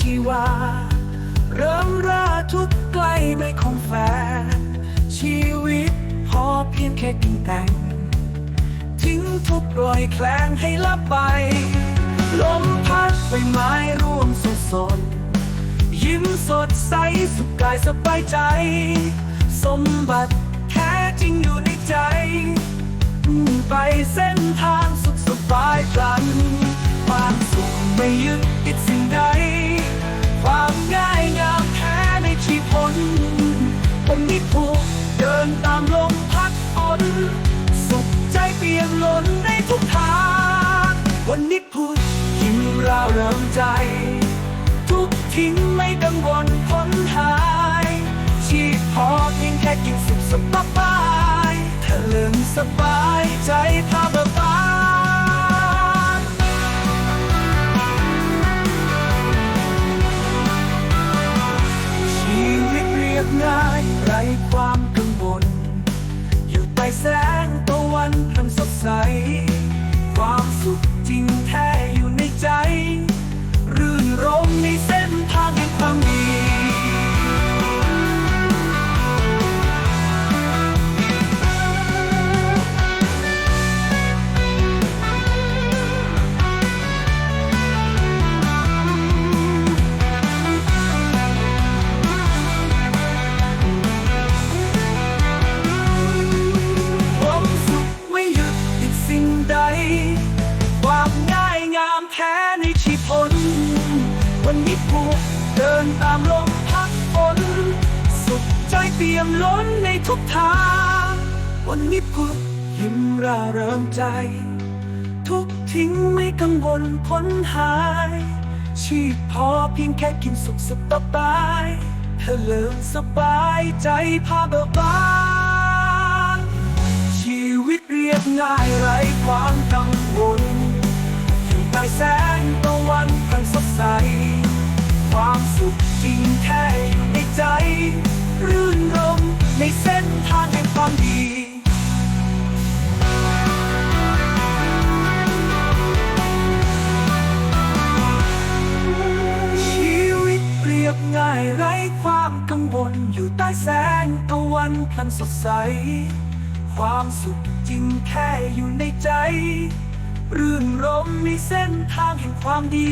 ชีวา เริ่มราทุกใกล้ไม่คงแฟน ชีวิตพอเพียงแค่กินแต่ง ทิ้งทุกข์ปล่อยแคลงให้ลับไป ลมพัดใบไม้ร่วงสดสดยิ้มสดใสสุขกายสบายใจ สมบัติแท้จริงอยู่ในใจ ไปเส้นทางสุขสบายพลันความสุขไม่ยึดติดสิ่งใด ผมนิผูกเดินตามลมพัดอ่อนสุขใจเปลี่ยนล้นในทุกทางวันนี้พูดยิ้มราวเริ่มใจ ทุกทิ้งไม่กังวลพ้นหายชีพพอเพียงแค่กินสุขสบายเธอลื่มสบายใจ บง่ายไร้ความกังวล อยู่ใต้แสงตะวันพันสดใส ความสุขจริง วันนี้ผูก เดินตามลมพัดฝน สุขใจเปี่ยมล้นในทุกทาง วันนี้ผูกยิ้มร่าเริงใจ ทุกทิ้งไม่กังวลพ้นหาย ชีพพอเพียงแค่กินสุขสบายเธอเลิมสบายใจพาเบิกบานชีวิตเรียบง่ายไร้ความกังวล ความดีชีวิตเรียบง่ายไร้ความกังวลอยู่ใต้แสงตะวันพลันสดใส ความสุขจริงแค่อยู่ในใจ รื่นรมในเส้นทางแห่งความดี